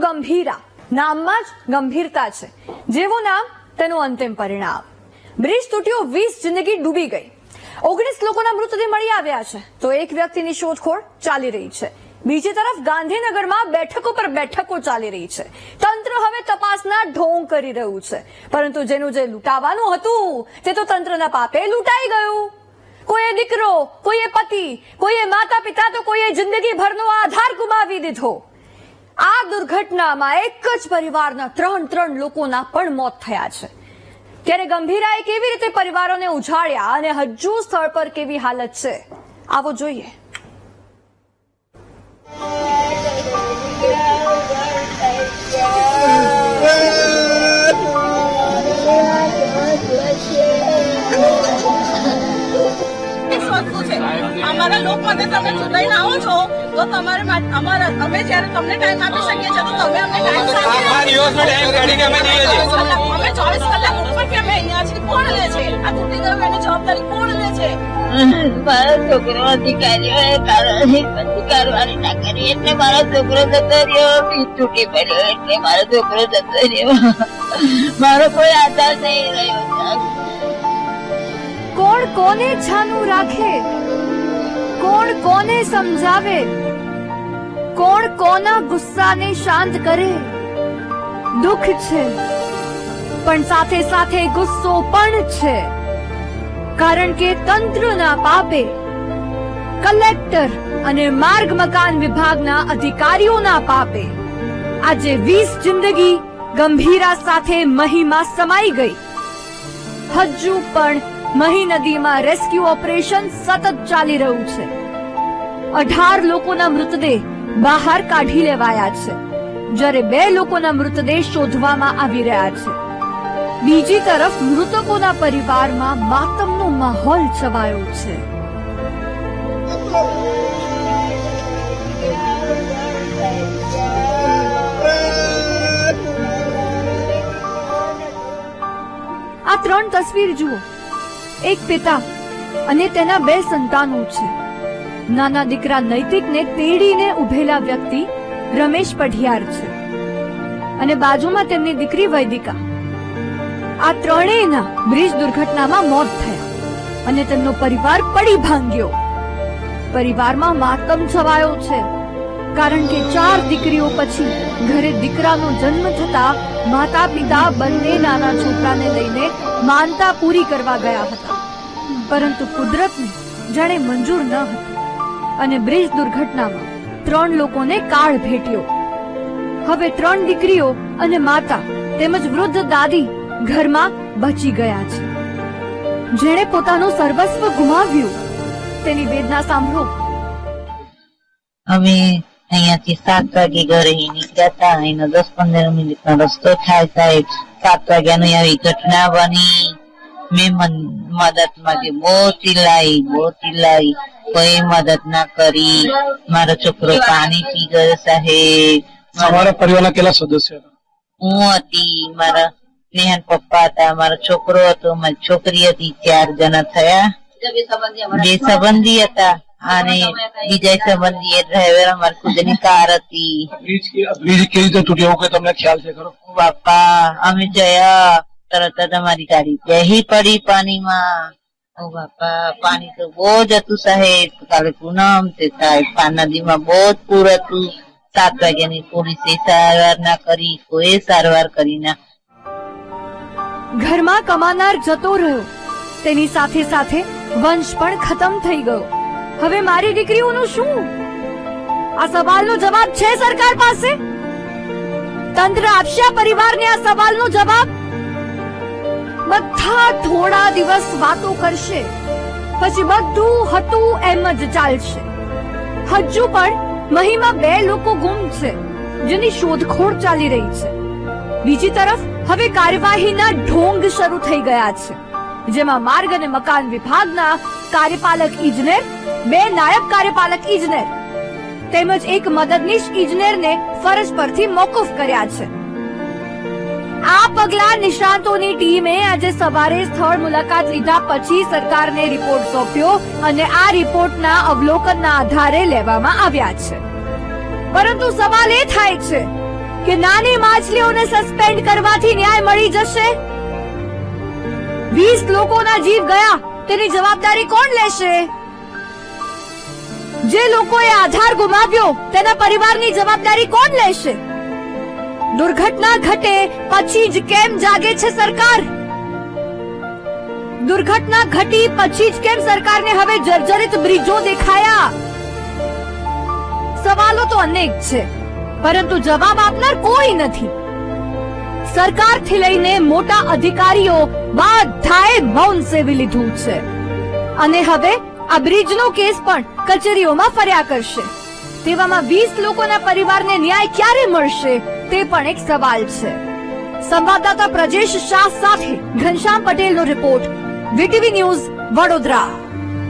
ગંભીરા. નામમાં જ ગંભીરતા છે. જેવું નામ, તેનું અંતિમ પરિણામ. બ્રિજ તૂટ્યો, વીસ જિંદગી ડૂબી ગઈ. ઓગણીસ લોકોના મૃતદેહ મળી આવ્યા છે. તો એક વ્યક્તિની શોધખોળ ચાલી રહી છે. બીજી તરફ ગાંધીનગરમાં બેઠકો પર બેઠકો ચાલી રહી છે. તંત્ર હવે તપાસના ઢોંગ કરી રહ્યું છે. પરંતુ જેનું જે લૂંટાવાનું હતું, તે તો તંત્રના પાપે લૂંટાઈ ગયું. કોઈએ દીકરો, કોઈએ પતિ, કોઈએ માતા પિતા તો કોઈએ જિંદગીભરનો આધાર ગુમાવી દીધો. આ દુર્ઘટનામાં એક જ પરિવારના ત્રણ ત્રણ લોકોના પણ મોત થયા છે. ત્યારે ગંભીરાએ કેવી રીતે પરિવારોને ઉજાડ્યા અને હજુ સ્થળ પર કેવી હાલત છે? આવો જોઈએ. અમારા લોકમાંથી તમે ચૂંટાઈને આવો છો તો તમારે અમારા અમે જ્યારે તમને ટાઈમ આપી શકીએ છીએ તો તમે અમને ટાઈમ અમે ચોવીસ કલાક ઉપર કે અમે અહીંયા છીએ? કોણ લે છે? આ તૂટી ગયું એની જવાબદારી કોણ લે છે? મારો છોકરો અધિકારીઓ અધિકારવાળી ના કરી એટલે મારો છોકરો જતો રહ્યો તૂટી પડ્યો એટલે મારો છોકરો જતો રહ્યો. મારો કોઈ આધાર નહીં રહ્યો. કોણ કોને છાનું રાખે? કોણ કોને સમજાવે? કોણ કોના ગુસ્સાને શાંત કરે? દુઃખ છે, પણ સાથે સાથે ગુસ્સો પણ છે. કારણ કે તંત્રના પાપે કલેક્ટર અને માર્ગ મકાન વિભાગના અધિકારીઓના પાપે આજે વીસ જિંદગી ગંભીરા સાથે મહીમાં સમાઈ ગઈ. હજુ પણ મહી નદીમાં રેસ્ક્યુ ઓપરેશન સતત ચાલી રહ્યું છે. અઢાર લોકોના મૃતદેહ બહાર કાઢી લેવાયા છે. જ્યારે બે લોકોના મૃતદેહ શોધવામાં આવી રહ્યા છે. બીજી તરફ મૃતકોના પરિવારમાં માતમનો માહોલ છવાયો છે. આ ત્રણ તસવીર જુઓ. એક પિતા અને તેના બે સંતાનો છે. નાના દીકરા નૈતિકને તેડીને ઉભેલા વ્યક્તિ રમેશ પઢિયાર છે. અને બાજુમાં તેમની દીકરી વૈદિકા. આ ત્રણેયના બ્રિજ દુર્ઘટનામાં મોત થયા અને તેમનો પરિવાર પડી ભાંગ્યો. પરિવારમાં માતમ છવાયો છે, કારણ કે ચાર દીકરીઓ પછી ઘરે દીકરાનો જન્મ થતા માતા પિતા બંને નાના છોકરાને લઈને માનતા પૂરી કરવા ગયા હતા. પરંતુ કુદરતને જાણે મંજૂર ન હતું. અને બ્રિજ દુર્ઘટનામાં ત્રણ લોકોને કાળ ભેટ્યો. હવે ત્રણ દીકરીઓ અને માતા તેમજ વૃદ્ધ દાદી ઘરમાં બચી ગયા છે. જેણે પોતાનું સર્વસ્વ ગુમાવ્યું. તેની વેદના સાંભળો. અમે અહીંયાથી સાત વાગે ઘરે નીકળ્યા હતા અહીંનો દસ પંદર મિનિટનો રસ્તો થાય સાહેબ. સાત વાગ્યાની આવી ઘટના બની. મેં મન- મદદ માંગી. બહુ ચિલ્લાઈ બહુ ચિલ્લાઈ કોઈ મદદ ના કરી. મારો છોકરો પાણી પી ગયો સાહેબ. તમારા પરિવારના કેટલા સદસ્ય હું હતી. મારા સ્નેહન પપ્પા હતા. મારો છોકરો હતો. મારી છોકરી હતી. ચાર જણા થયા. બે સંબંધી હતા. અને બીજા સંબંધી એ ડ્રાઈવર અમારી ખુદની કાર હતી. બ્રિજ કેવી રીતે તૂટ્યો તમને ખ્યાલ છે ખરો? બાપા અમે ગયા તરત જ અમારી ગાડી બેહી પડી પાણીમાં. ઓ બાપા, પાણી તો બહુ જ હતું સાહેબ. કાલે પૂનમ તે સાહેબ. નદીમાં બહુ જ પૂર હતું. સાત વાગ્યાની પોલીસે સારવાર ના કરી, કોઈ સારવાર કરી ના. ઘરમાં કમાનાર જતો રહ્યો. તેની સાથે સાથે વંશ પણ ખતમ થઈ ગયો. હવે મારી દીકરીઓનું શું? આ સવાલનો જવાબ છે સરકાર પાસે? તંત્ર આપશે પરિવારને આ સવાલનો જવાબ? બધા થોડા દિવસ વાતો કરશે. પછી બધું હતું એમ જ ચાલશે. હજુ પણ મહીમાં બે લોકો ગુમ છે, જેની શોધખોળ ચાલી રહી છે. બીજી તરફ હવે કાર્યવાહીના ઢોંગ શરૂ થઈ ગયા છે, જેમાં માર્ગ અને મકાન વિભાગના કાર્યપાલક ઇજનેર બે નાયબ કાર્યપાલક ઇજનેર તેમજ એક મદદનીશ ઇજનેરને ફરજ પરથી મોકૂફ કર્યા છે. પગલા નિષ્ણાંતોની ટીમે આજે સવારે સ્થળ મુલાકાત લીધા પછી સરકારને રિપોર્ટ સોંપ્યો અને આ રિપોર્ટના અવલોકનના આધારે લેવામાં આવ્યા છે. પરંતુ સવાલ એ થાય છે કે નાની માછલીઓને સસ્પેન્ડ કરવાથી ન્યાય મળી જશે? વીસ લોકોના જીવ ગયા, તેની જવાબદારી કોણ લેશે? જે લોકોએ આધાર ગુમાવ્યો, તેના પરિવારની જવાબદારી કોણ લેશે? દુર્ઘટના ઘટે પછી જ કેમ જાગે છે સરકાર? દુર્ઘટના ઘટી પછી જ કેમ સરકારને હવે જર્જરિત બ્રિજો દેખાયા? સવાલો તો અનેક છે, પરંતુ જવાબ આપનાર કોઈ નથી. સરકારથી લઈને મોટા અધિકારીઓ બધાએ મૌન સેવી લીધું છે. અને હવે આ બ્રિજનો કેસ પણ કચેરીઓમાં ફર્યા કરશે. તેવામાં વીસ લોકોના પરિવારને ન્યાય ક્યારે મળશે? તે પણ એક સવાલ છે. સંવાદદાતા પ્રજેશ શાહ સાથે ઘનશ્યામ પટેલનો રિપોર્ટ, વીટીવી ન્યૂઝ વડોદરા.